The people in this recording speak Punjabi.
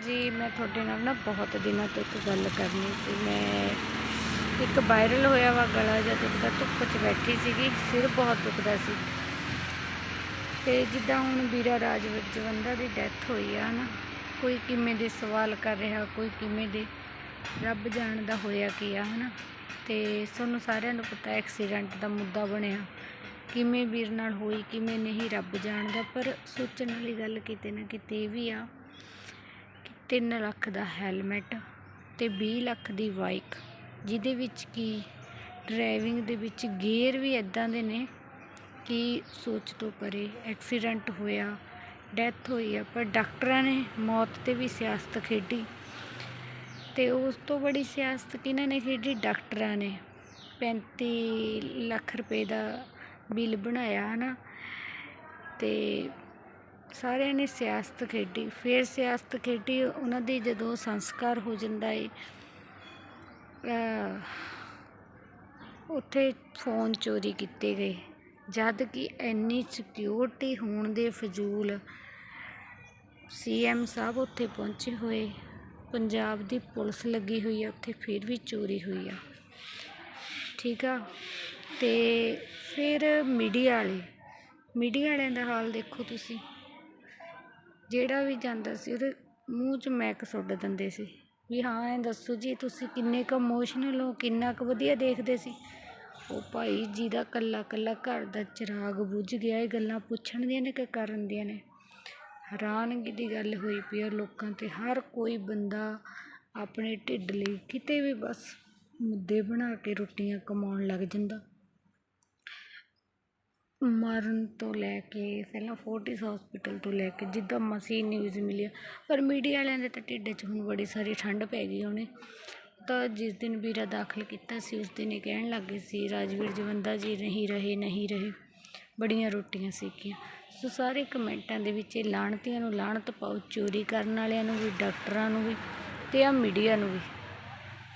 ਜੀ, ਮੈਂ ਤੁਹਾਡੇ ਨਾਲ ਨਾ ਬਹੁਤ ਦਿਨਾਂ ਤੋਂ ਇੱਕ ਗੱਲ ਕਰਨੀ ਸੀ। ਮੈਂ ਇੱਕ ਵਾਇਰਲ ਹੋਇਆ ਵਾ ਗਲਾ ਜਦ ਦੁਖਦਾ ਧੁੱਪ 'ਚ ਬੈਠੀ ਸੀਗੀ, ਸਿਰ ਬਹੁਤ ਦੁਖਦਾ ਸੀ। ਤੇ ਜਿੱਦਾਂ ਹੁਣ ਵੀਰਾ ਰਾਜਵੀਰ ਜਵੰਦਾ ਦੀ ਡੈਥ ਹੋਈ ਆ ਨਾ, ਕੋਈ ਕਿਵੇਂ ਦੇ ਸਵਾਲ ਕਰ ਰਿਹਾ, ਕੋਈ ਕਿਵੇਂ ਦੇ ਰੱਬ ਜਾਣਦਾ ਹੋਇਆ ਕੀ ਆ, ਹਨਾ? ਤੇ ਤੁਹਾਨੂੰ ਸਾਰਿਆਂ ਨੂੰ ਪਤਾ ਐਕਸੀਡੈਂਟ ਦਾ ਮੁੱਦਾ ਬਣਿਆ। ਕਿਵੇਂ ਵੀਰ ਨਾਲ ਹੋਈ, ਕਿਵੇਂ ਨਹੀਂ, ਰੱਬ ਜਾਣਦਾ, ਪਰ ਸੋਚਣ ਵਾਲੀ ਗੱਲ ਕਿਤੇ ਨਾ ਕਿਤੇ ਇਹ ਵੀ ਆ ਤਿੰਨ ਲੱਖ ਦਾ ਹੈਲਮਟ ਅਤੇ ਵੀਹ ਲੱਖ ਦੀ ਬਾਈਕ, ਜਿਹਦੇ ਵਿੱਚ ਕਿ ਡਰਾਈਵਿੰਗ ਦੇ ਵਿੱਚ ਗੇਅਰ ਵੀ ਇੱਦਾਂ ਦੇ ਨੇ ਕਿ ਸੋਚ ਤੋਂ ਪਰੇ ਐਕਸੀਡੈਂਟ ਹੋਇਆ, ਡੈਥ ਹੋਈ ਆ, ਪਰ ਡਾਕਟਰਾਂ ਨੇ ਮੌਤ ਤੇ ਵੀ ਸਿਆਸਤ ਖੇਡੀ ਅਤੇ ਉਸ ਤੋਂ ਬੜੀ ਸਿਆਸਤ ਕਿਹਨਾਂ ਨੇ ਖੇਡੀ? ਡਾਕਟਰਾਂ ਨੇ। 35 ਲੱਖ ਰੁਪਏ ਦਾ ਬਿੱਲ ਬਣਾਇਆ ਹੈ ਨਾ ਅਤੇ ਸਾਰਿਆਂ ਨੇ ਸਿਆਸਤ ਖੇਡੀ। ਫਿਰ ਸਿਆਸਤ ਖੇਡੀ, ਉਹਨਾਂ ਦੀ ਜਦੋਂ ਸੰਸਕਾਰ ਹੋ ਜਾਂਦਾ ਏ ਉੱਥੇ ਫੋਨ ਚੋਰੀ ਕੀਤੇ ਗਏ। ਜਦ ਕਿ ਇੰਨੀ ਸਿਕਿਉਰਿਟੀ ਹੋਣ ਦੇ ਫਜ਼ੂਲ ਸੀਐਮ ਸਾਹਿਬ ਉੱਥੇ ਪਹੁੰਚੇ ਹੋਏ। ਪੰਜਾਬ ਦੀ ਪੁਲਿਸ ਲੱਗੀ ਹੋਈ ਆ, ਉੱਥੇ ਫਿਰ ਵੀ ਚੋਰੀ ਹੋਈ ਆ। ਠੀਕ ਆ? ਤੇ ਫਿਰ ਮੀਡੀਆ ਵਾਲੇ, ਮੀਡੀਆ ਵਾਲਿਆਂ ਦਾ ਹਾਲ ਦੇਖੋ ਤੁਸੀਂ। ਜਿਹੜਾ ਵੀ ਜਾਂਦਾ ਸੀ, ਉਹਦੇ ਮੂੰਹ 'ਚ ਮੈਕ ਸੁੱਟ ਦਿੰਦੇ ਸੀ। ਵੀ ਹਾਂ ਐਂ ਦੱਸੋ ਜੀ, ਤੁਸੀਂ ਕਿੰਨੇ ਕੁ ਇਮੋਸ਼ਨਲ ਹੋ, ਕਿੰਨਾ ਕੁ ਵਧੀਆ ਦੇਖਦੇ ਸੀ। ਉਹ ਭਾਈ ਜਿਹਦਾ ਇਕੱਲਾ ਇਕੱਲਾ ਘਰ ਦਾ ਚਿਰਾਗ ਬੁੱਝ ਗਿਆ, ਇਹ ਗੱਲਾਂ ਪੁੱਛਣ ਦੀਆਂ ਨੇ ਕਿ ਕਰਨ ਦੀਆਂ ਨੇ। ਹੈਰਾਨਗੀ ਦੀ ਗੱਲ ਹੋਈ ਪਈ ਆ ਲੋਕਾਂ ਤੇ। ਹਰ ਕੋਈ ਬੰਦਾ ਆਪਣੇ ਢਿੱਡ ਲਈ ਕਿਤੇ ਵੀ ਬਸ ਮੁੱਦੇ ਬਣਾ ਕੇ ਰੋਟੀਆਂ ਕਮਾਉਣ ਲੱਗ ਜਾਂਦਾ। ਮਰਨ ਤੋਂ ਲੈ ਕੇ, ਪਹਿਲਾਂ ਫੋਰਟਿਸ ਹੋਸਪਿਟਲ ਤੋਂ ਲੈ ਕੇ ਜਿੱਦਾਂ ਮਸੀਂ ਨਿਊਜ਼ ਮਿਲਿਆ ਪਰ ਮੀਡੀਆ ਵਾਲਿਆਂ ਦੇ ਤਾਂ ਢਿੱਡ 'ਚ ਹੁਣ ਬੜੀ ਸਾਰੀ ਠੰਡ ਪੈ ਗਈ ਉਹਨੇ। ਤਾਂ ਜਿਸ ਦਿਨ ਵੀਰਾ ਦਾਖਲ ਕੀਤਾ ਸੀ, ਉਸ ਦਿਨ ਇਹ ਕਹਿਣ ਲੱਗ ਗਏ ਸੀ, ਰਾਜਵੀਰ ਜਵੰਦਾ ਜੀ ਨਹੀਂ ਰਹੇ ਨਹੀਂ ਰਹੇ। ਬੜੀਆਂ ਰੋਟੀਆਂ ਸੇਕੀਆਂ। ਸੋ ਸਾਰੇ ਕਮੈਂਟਾਂ ਦੇ ਵਿੱਚ ਇਹ ਲਾਹਣਤੀਆਂ ਨੂੰ ਲਾਹਣਤ ਪਾਓ, ਚੋਰੀ ਕਰਨ ਵਾਲਿਆਂ ਨੂੰ ਵੀ, ਡਾਕਟਰਾਂ ਨੂੰ ਵੀ ਅਤੇ ਆ ਮੀਡੀਆ ਨੂੰ ਵੀ।